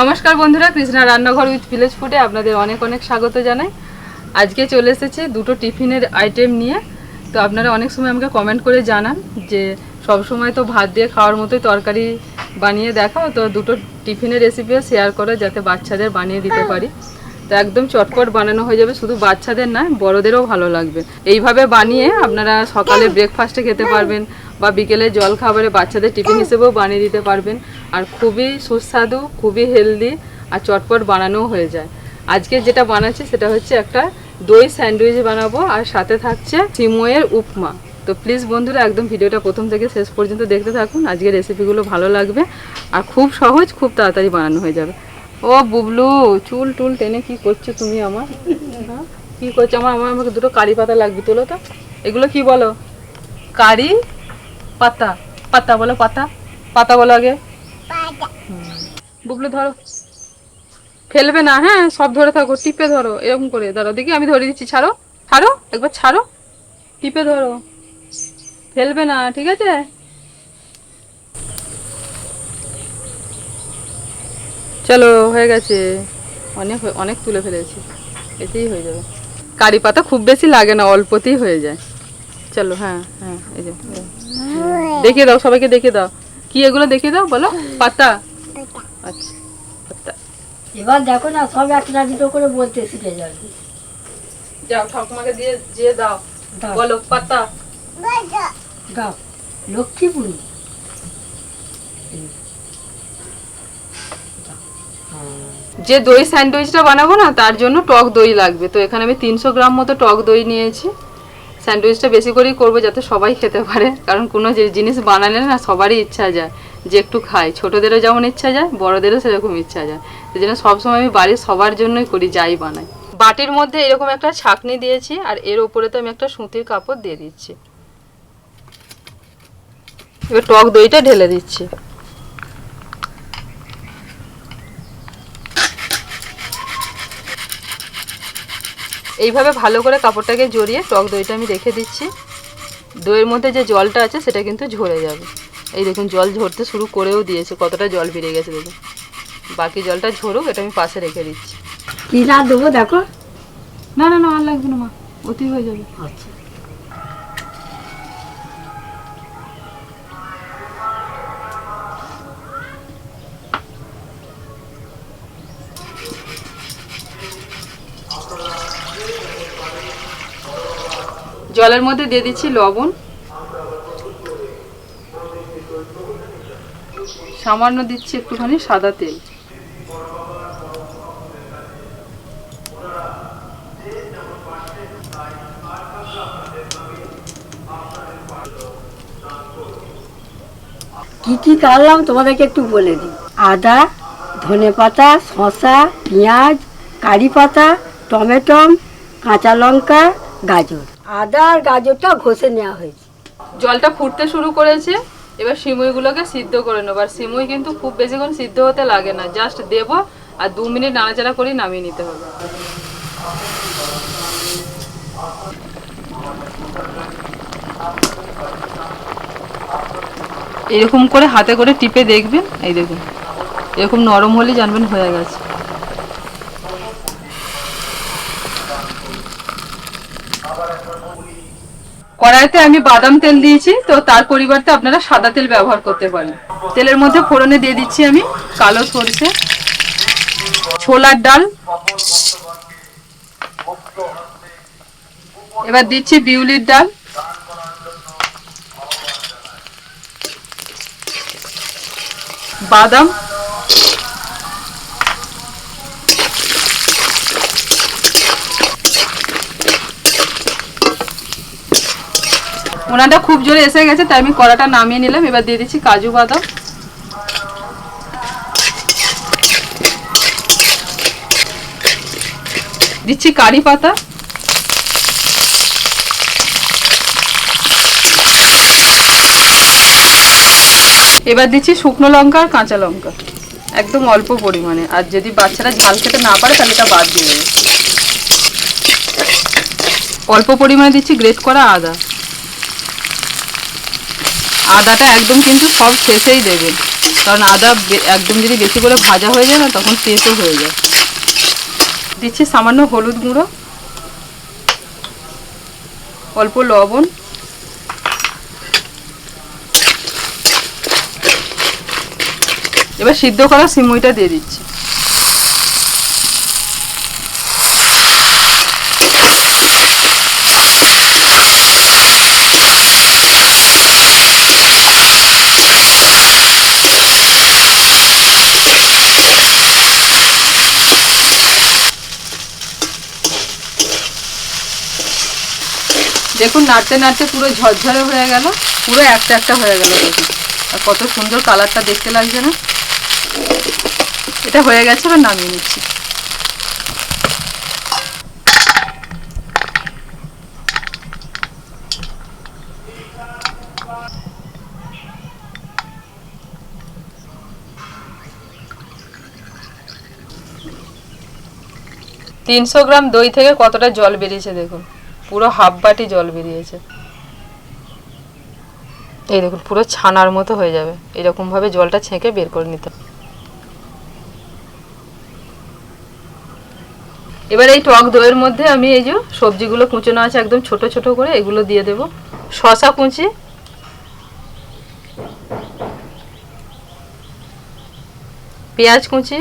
নমস্কার বন্ধুরা, কৃষ্ণা রান্নাঘর উইথ ভিলেজ ফুডে আপনাদের অনেক অনেক স্বাগত জানাই। আজকে চলে এসেছে দুটো টিফিনের আইটেম নিয়ে। তো আপনারা অনেক সময় আমাকে কমেন্ট করে জানান যে, সব সময় তো ভাত দিয়ে খাওয়ার মতোই তরকারি বানিয়ে দেখাও, তো দুটো টিফিনের রেসিপিও শেয়ার করো যাতে বাচ্চাদের বানিয়ে দিতে পারি। তো একদম চটপট বানানো হয়ে যাবে, শুধু বাচ্চাদের না বড়দেরও ভালো লাগবে। এইভাবে বানিয়ে আপনারা সকালে ব্রেকফাস্টে খেতে পারবেন বা বিকেলে জল খাবারে বাচ্চাদের টিফিন হিসেবেও বানিয়ে দিতে পারবেন। আর খুবই সুস্বাদু, খুবই হেলদি আর চটপট বানানোও হয়ে যায়। আজকে যেটা বানাচ্ছি সেটা হচ্ছে একটা দই স্যান্ডউইচ বানাবো আর সাথে থাকছে সিময়ের উপমা। তো প্লিজ বন্ধুরা, একদম ভিডিওটা প্রথম থেকে শেষ পর্যন্ত দেখতে থাকুন। আজকের রেসিপিগুলো ভালো লাগবে আর খুব সহজ, খুব তাড়াতাড়ি বানানো হয়ে যাবে। ও বুবলু, চুল টুল টেনে কি করছ তুমি আমার? হ্যাঁ? কি করছ আমার? আমার আমাকে দুটো কারি পাতা লাগবে, তোলো তো। এগুলো কি বলো? কারি পাতা পাতা বলো পাতা। পাতা বলো আগে। বুবলু ধরো। ফেলবে না হ্যাঁ সব ধরে থাকো টিপে ধরো এরকম করে ধরো। দেখি আমি ধরে দিচ্ছি ছাড়ো ছাড়ো একবার ছাড়ো। টিপে ধরো। ফেলবে না ঠিক আছে? চলো হয়ে গেছে। অনেক অনেক তুলে ফেলেছি। এতেই হয়ে যাবে। কারি পাতা খুব বেশি লাগে না অল্পতেই হয়ে যায়। চলো হ্যাঁ হ্যাঁ এই যে। দেখিয়ে দাও সবাইকে দেখিয়ে দাও। কি এগুলো দেখিয়ে দাও বলো? পাতা? আচ্ছা পাতা। এবার দেখো না সব একটা দুটো করে বলতে শিখে যাবে। যাও ঠাকুমাকে দিয়ে দাও। দাও। বলো পাতা? দাও লক্ষ্মীপুরি। যে দই স্যান্ডউইচটা বানাবো না তার জন্য টক দই লাগবে। তো এখানে আমি তিনশো গ্রাম মতো টক দই নিয়েছি। স্যান্ডউইচটা বেশি করেই করব যাতে সবাই খেতে পারে। কারণ কোনো যে জিনিস বানালে না সবারই ইচ্ছা যায় যে একটু খাই। ছোটোদেরও যেমন ইচ্ছা যায়, বড়োদেরও সেরকম ইচ্ছা যায়। সেই জন্য সবসময় আমি বাড়ির সবার জন্যই করি, যাই বানাই। বাটির মধ্যে এরকম একটা ছাকনি দিয়েছি আর এর উপরে তো আমি একটা সুতির কাপড় দিয়ে দিচ্ছি। এবার টক দইটা ঢেলে দিচ্ছি। এইভাবে ভালো করে কাপড়টাকে জড়িয়ে টক দইটা আমি রেখে দিচ্ছি। দইয়ের মধ্যে যে জলটা আছে সেটা কিন্তু ঝরে যাবে। এই দেখুন জল ঝরতে শুরু করেও দিয়েছে কতটা জল বেড়ে গেছে দেখুন। বাকি জলটা ঝরুক এটা আমি পাশে রেখে দিচ্ছি। কি না দেবো দেখো। না না না আর লাগবে না মা অতি হয়ে যাবে। আচ্ছা। জলের মধ্যে দিয়ে দিচ্ছি লবণ। সামান্য দিচ্ছি একটুখানি সাদা তেল। কি কি কাটলাম তোমাদেরকে একটু বলে দিই? আদা, ধনে পাতা, শসা, পেঁয়াজ, কারি পাতা, টমেটম, কাঁচা লঙ্কা, গাজর। আদা আর গাজরটা ঘষে নেওয়া হয়েছে। জলটা ফুটতে শুরু করেছে, এবার সিমুইগুলোকে সিদ্ধ করে নেব। আর সিমুই কিন্তু খুব বেশিক্ষণ সিদ্ধ হতে লাগে না, জাস্ট দেবো আর দু মিনিট নাড়াচাড়া করে নামিয়ে নিতে হবে। এরকম করে হাতে করে টিপে দেখবেন, এই দেখুন। এরকম নরম হলে জানবেন হয়ে গেছে। কড়াইতে আমি বাদাম তেল দিয়েছি, তো তার পরিবর্তে আপনারা সাদা তেল ব্যবহার করতে পারেন। তেলের মধ্যে ফোড়নে দিয়ে দিচ্ছি আমি কালো সরষে, ছোলার ডাল। এবার দিচ্ছি বিউলির ডাল। বাদাম। ওনাটা খুব জোরে এসে গেছে, তাই আমি কড়াটা নামিয়ে নিলাম। এবার দিয়ে দিচ্ছি কাজু বাদাম। দিচ্ছি কারি পাতা। এবার দিচ্ছি শুকনো লঙ্কা আর কাঁচা লঙ্কা। একদম অল্প পরিমাণে। আর যদি বাচ্চারা ঝাল খেতে না পারে, তাহলে এটা বাদ দিয়ে দেবে। অল্প পরিমাণে দিচ্ছি গ্রেট করা আদা। আদাটা একদম কিন্তু সব শেষেই দেবেন কারণ আদা একদম যদি বেশি করে ভাজা হয়ে যায় না, তখন তেতো হয়ে যায়। দিচ্ছি সামান্য হলুদ গুঁড়ো, অল্প লবণ। এবার সিদ্ধ করা সিমুইটা দিয়ে দিচ্ছি। দেখুন, নাড়তে নাড়তে পুরো ঝরঝরে হয়ে গেল, পুরো একটা একটা হয়ে গেল দেখুন। আর কত সুন্দর কালারটা দেখতে লাগছে না? এটা হয়ে গেছে, এবার নামিয়ে নিচ্ছি। তিনশো গ্রাম দই থেকে কতটা জল বেরিয়েছে দেখুন। পুরো হাফ বাটি জল বেরিয়েছে। এই দেখুন, পুরো ছানার মতো হয়ে যাবে। এরকম ভাবে জলটা ছেঁকে বের করে নিতে। এবার এই টক দইয়ের মধ্যে আমি এই যে সবজিগুলো কুচোনো আছে একদম ছোট ছোট করে, এগুলো দিয়ে দেব। শশা কুচি। পেঁয়াজ কুচি।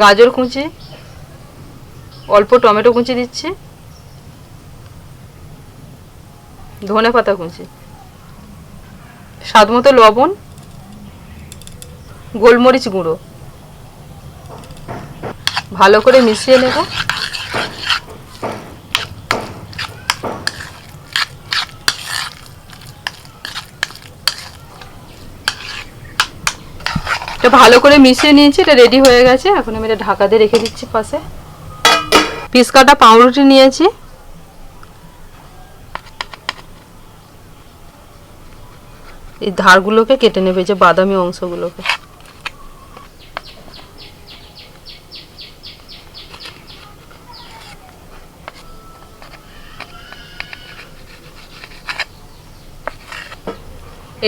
গাজর কুঁচি, অল্প টমেটো কুঁচি দিচ্ছি, ধনে পাতা কুঁচি, স্বাদ মতো লবণ, গোলমরিচ গুঁড়ো। ভালো করে মিশিয়ে নেব। এটা ভালো করে মিশিয়ে নিয়েছি, এটা রেডি হয়ে গেছে। এখন আমি এটা ঢাকা দিয়ে রেখে দিচ্ছি পাশে। পিস কাটা পাউরুটি নিয়েছি। এই ধারগুলোকে কেটে নেবে যে বাদামি অংশগুলোকে।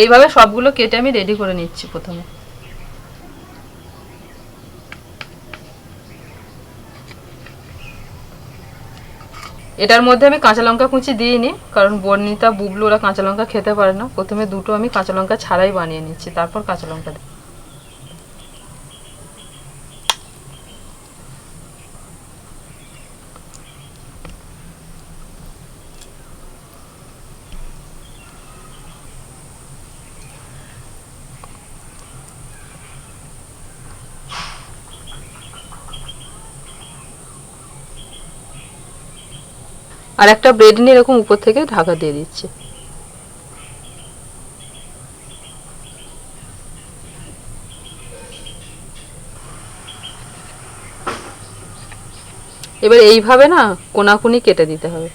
এইভাবে সবগুলো কেটে আমি রেডি করে নিচ্ছি প্রথমে। এটার মধ্যে আমি কাঁচা লঙ্কা কুচি দিইনি, কারণ বর্ণিতা, বুবলু ওরা কাঁচা লঙ্কা খেতে পারে না। প্রথমে দুটো আমি কাঁচা লঙ্কা ছাড়াই বানিয়ে নিচ্ছি, তারপর কাঁচা লঙ্কা দিই। আর একটা ব্রেড নিয়ে এরকম উপর থেকে ঢাকা দিয়ে দিচ্ছি। এবার এইভাবে না কোনাকুনি কেটে দিতে হবে।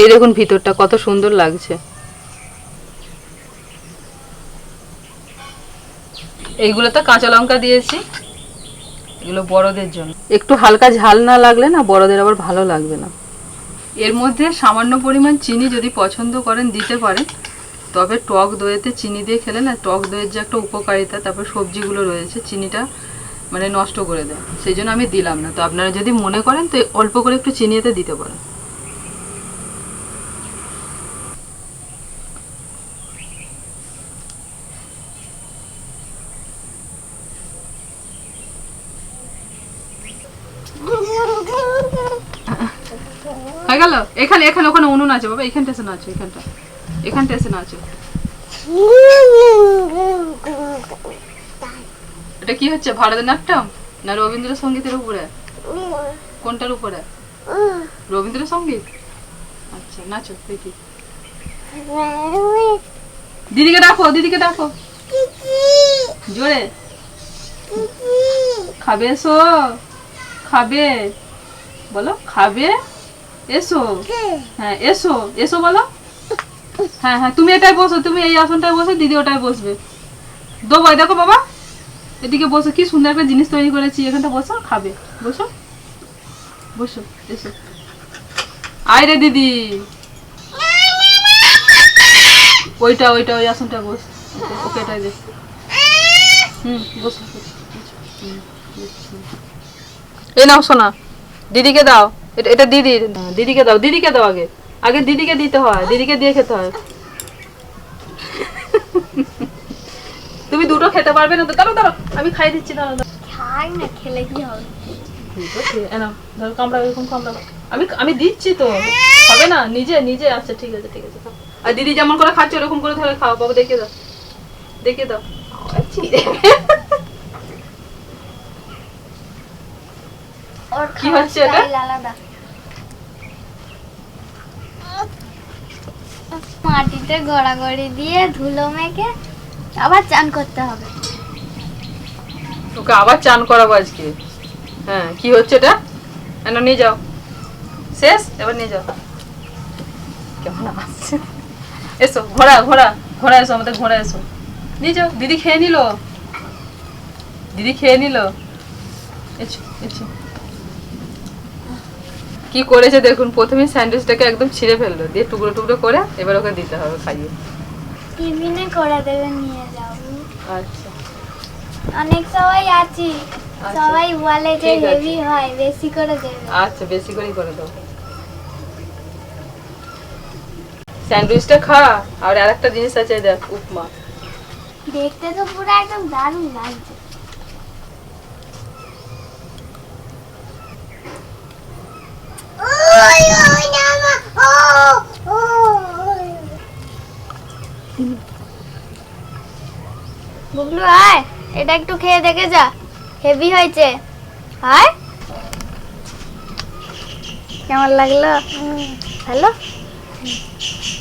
এই দেখুন ভিতরটা, কত সুন্দর লাগছে। এইগুলো তো কাঁচা লঙ্কা দিয়েছি। এগুলো বড়দের জন্য। একটু হালকা ঝাল না লাগলে না বড়দের আবার ভালো লাগবে না। এর মধ্যে সামান্য পরিমাণ চিনি যদি পছন্দ করেন, দিতে পারেন। তবে টক দইয়েতে চিনি দিয়ে খেলে না, টক দইয়ের যে একটা উপকারিতা, তারপর সবজিগুলো রয়েছে, চিনিটা মানে নষ্ট করে দেয়। সেই জন্য আমি দিলাম না। তো আপনারা যদি মনে করেন, তো অল্প করে একটু চিনি এতে দিতে পারেন হয়ে গেল এখানে এখানে ওখানে উনুন আছে বাবা এখানটা এসে নাচো এখানটা এখানটা এসে নাচো। এটা কি হচ্ছে, ভারতনাট্যম না রবীন্দ্রসঙ্গীতের উপরে? কোনটার উপরে? রবীন্দ্রসঙ্গীত? আচ্ছা নাচো, দেখি। দিদিকে ডাকো দিদিকে ডাকো। জোরে। খাবে এসো। খাবে। বলো, খাবে? এসো। হ্যাঁ এসো এসো বলো। হ্যাঁ হ্যাঁ তুমি এটাই বসো তুমি এই আসনটায় বসো দিদি ওটায় বসবে। দেবো দেখো বাবা এদিকে বসো কি সুন্দর একটা জিনিস তৈরি করেছি এখানটা বসো খাবে বসো। বসো এসো। আয় রে দিদি। ওইটা ওইটা ওই আসনটা বস। ওকে, এটাই দে। হুম বসো। এই নাও শোনা দিদিকে দাও। এটা এটা দিদির না, দিদিকে দাও দিদিকে দাও আগে। আগে দিদিকে দিতে হয় দিদিকে দিয়ে খেতে হয়। তুমি দুটো খেতে পারবে না তো দাঁড়াও দাঁড়াও আমি খাই দিচ্ছি দাঁড়াও খাই না খেলে কি হবে? আমি আমি দিচ্ছি তো হবে না নিজে নিজে আচ্ছা ঠিক আছে ঠিক আছে আর দিদি যেমন করে খাচ্ছে ওরকম করে ধরে খাও বাবু দেখে দাও। দেখে দাও আয়, ছিঁড়ে। ওর কি হচ্ছে এটা? মাটিতে গড়াগড়ি দিয়ে ধুলো মেখে আবার চান করতে হবে। ওকে আবার চান করাবো আজকে? হ্যাঁ কি হচ্ছে এটা? এনে নিয়ে যাও। শেষ? এবার নিয়ে যাও। কেমন আসছে? এসো ঘোড়া ঘোড়া ঘোড়া এসো আমাদের ঘোড়া এসো। নিয়ে যাও দিদি খেয়ে নিল। দিদি খেয়ে নিল। এসো এসো কি করেছে দেখুন প্রথমে স্যান্ডউইচটাকে একদম ছিঁড়ে ফেলল দিয়ে টুকরো টুকরো করে এবার ওকে দিতে হবে খাইয়ে। টিফিনে করে দেবে নিয়ে যাও। আচ্ছা। অনেক সবাই আছি আচ্ছা। সবাই বলে যে হেভি হয় বেশি করে দেবে। আচ্ছা বেশি করেই করে দাও। স্যান্ডউইচটা খা আর আরেকটা জিনিস আছে দেখ উপমা। দেখতে তো পুরো একদম দারুণ লাগছে। বুবলু আয়। এটা একটু খেয়ে দেখে যা। হেভি হয়েছে। আয়। কেমন লাগল? ভালো?